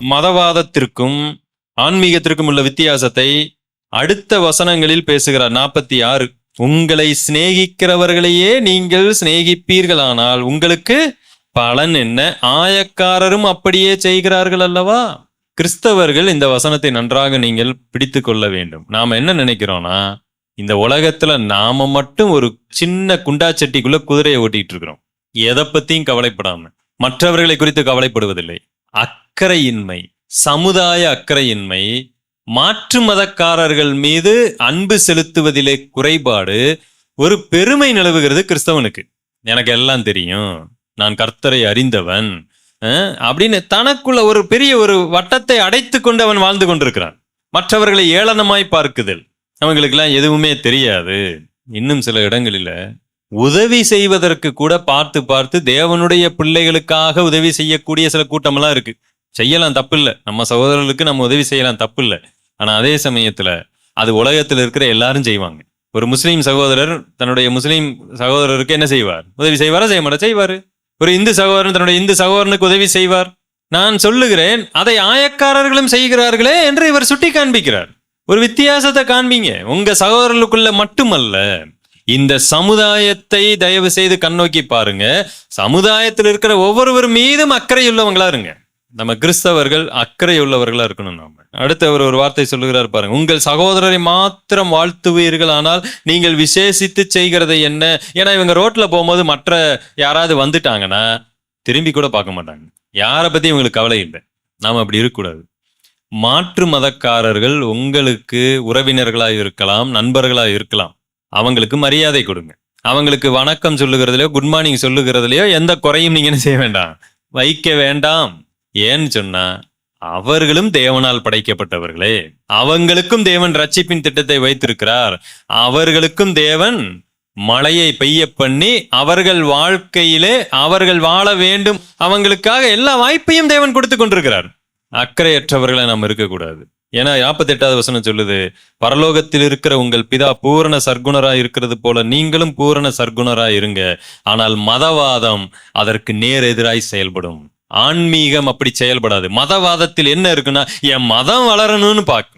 மதவாதத்திற்கும் ஆன்மீகத்திற்கும் உள்ள வித்தியாசத்தை அடுத்த வசனங்களில் பேசுகிறார். நாற்பத்தி ஆறு. உங்களை சிநேகிக்கிறவர்களையே நீங்கள் சிநேகிப்பீர்களானால் உங்களுக்கு பலன் என்ன? ஆயக்காரரும் அப்படியே செய்கிறார்கள் அல்லவா? கிறிஸ்தவர்கள் இந்த வசனத்தை நன்றாக நீங்கள் பிடித்து கொள்ள வேண்டும். நாம் என்ன நினைக்கிறோம்னா இந்த உலகத்துல நாம மட்டும் ஒரு சின்ன குண்டாச்சட்டிக்குள்ள குதிரையை ஓட்டிட்டு இருக்கிறோம். எதை பத்தியும் கவலைப்படாம. மற்றவர்களை குறித்து கவலைப்படுவதில்லை. அக்கறையின்மை சமுதாய அக்கறையின்மை மாற்று மதக்காரர்கள் மீது அன்பு செலுத்துவதிலே குறைபாடு ஒரு பெருமை நிலவுகிறது கிறிஸ்தவனுக்கு. எனக்கு எல்லாம் தெரியும். நான் கர்த்தரை அறிந்தவன். அப்படின்னு தனக்குள்ள ஒரு பெரிய ஒரு வட்டத்தை அடைத்து கொண்டு அவன் வாழ்ந்து கொண்டிருக்கிறான். மற்றவர்களை ஏளனமாய் பார்க்குதல். அவங்களுக்கெல்லாம் எதுவுமே தெரியாது. இன்னும் சில இடங்களில் உதவி செய்வதற்கு கூட பார்த்து பார்த்து தேவனுடைய பிள்ளைகளுக்காக உதவி செய்யக்கூடிய சில கூட்டமெல்லாம் இருக்கு. செய்யலாம் தப்பு இல்லை நம்ம சகோதரர்களுக்கு நம்ம உதவி செய்யலாம் தப்பு இல்லை ஆனால் அதே சமயத்தில் அது உலகத்தில் இருக்கிற எல்லாரும் செய்வாங்க. ஒரு முஸ்லீம் சகோதரர் தன்னுடைய முஸ்லீம் சகோதரருக்கு என்ன செய்வார்? உதவி செய்வாரா? செய்ய மாட்டா செய்வார். ஒரு இந்து சகோதரன் தன்னுடைய இந்து சகோதரனுக்கு உதவி செய்வார். நான் சொல்லுகிறேன் அதை ஆயக்காரர்களும் செய்கிறார்களே என்று இவர் சுட்டி காண்பிக்கிறார் ஒரு வித்தியாசத்தை காண்பீங்க. உங்க சகோதரர்களுக்குள்ள மட்டுமல்ல இந்த சமுதாயத்தை தயவு செய்து கண்ணோக்கி பாருங்க. சமுதாயத்தில் இருக்கிற ஒவ்வொருவர் மீதும் அக்கறையுள்ளவங்களா இருங்க. நம்ம கிறிஸ்தவர்கள் அக்கறையுள்ளவர்களாக இருக்கணும் நாம. அடுத்து அவர் ஒரு வார்த்தை சொல்லுகிறார் பாருங்க. உங்கள் சகோதரரை மாத்திரம் வாழ்த்துவீர்கள் ஆனால் நீங்கள் விசேஷித்து செய்கிறது என்ன? ஏன்னா இவங்க ரோட்ல போகும்போது மற்ற யாராவது வந்துட்டாங்கன்னா திரும்பி கூட பார்க்க மாட்டாங்க. யாரை பத்தி இவங்களுக்கு கவலை இல்லை. நாம் அப்படி இருக்கக்கூடாது. மாற்று மதக்காரர்கள் உங்களுக்கு உறவினர்களாக இருக்கலாம் நண்பர்களாக இருக்கலாம். அவங்களுக்கு மரியாதை கொடுங்க. அவங்களுக்கு வணக்கம் சொல்லுகிறதுலையோ குட் மார்னிங் சொல்லுகிறதுலையோ எந்த குறையும் நீங்கள் என்ன செய்ய வேண்டாம். வைக்க வேண்டாம். ஏன்னு சொன்னா அவர்களும் தேவனால் படைக்கப்பட்டவர்களே. அவங்களுக்கும் தேவன் ரட்சிப்பின் திட்டத்தை வைத்திருக்கிறார். அவர்களுக்கும் தேவன் மழையை பெய்ய பண்ணி அவர்கள் வாழ்க்கையிலே அவர்கள் வாழ வேண்டும். அவங்களுக்காக எல்லா வாய்ப்பையும் தேவன் கொடுத்து கொண்டிருக்கிறார். அக்கறையற்றவர்களை நாம் இருக்கக்கூடாது. ஏன்னா நாற்பத்தெட்டாவது வசனம் சொல்லுது பரலோகத்தில் இருக்கிற உங்கள் பிதா பூரண சர்க்குணரா இருக்கிறது போல நீங்களும் பூரண சர்க்குணரா இருங்க. ஆனால் மதவாதம் அதற்கு நேர் எதிராய் செயல்படும். ஆன்மீகம் அப்படி செயல்படாது. மதவாதத்தில் என்ன இருக்குன்னா என் மதம் வளரணும்னு பார்க்கும்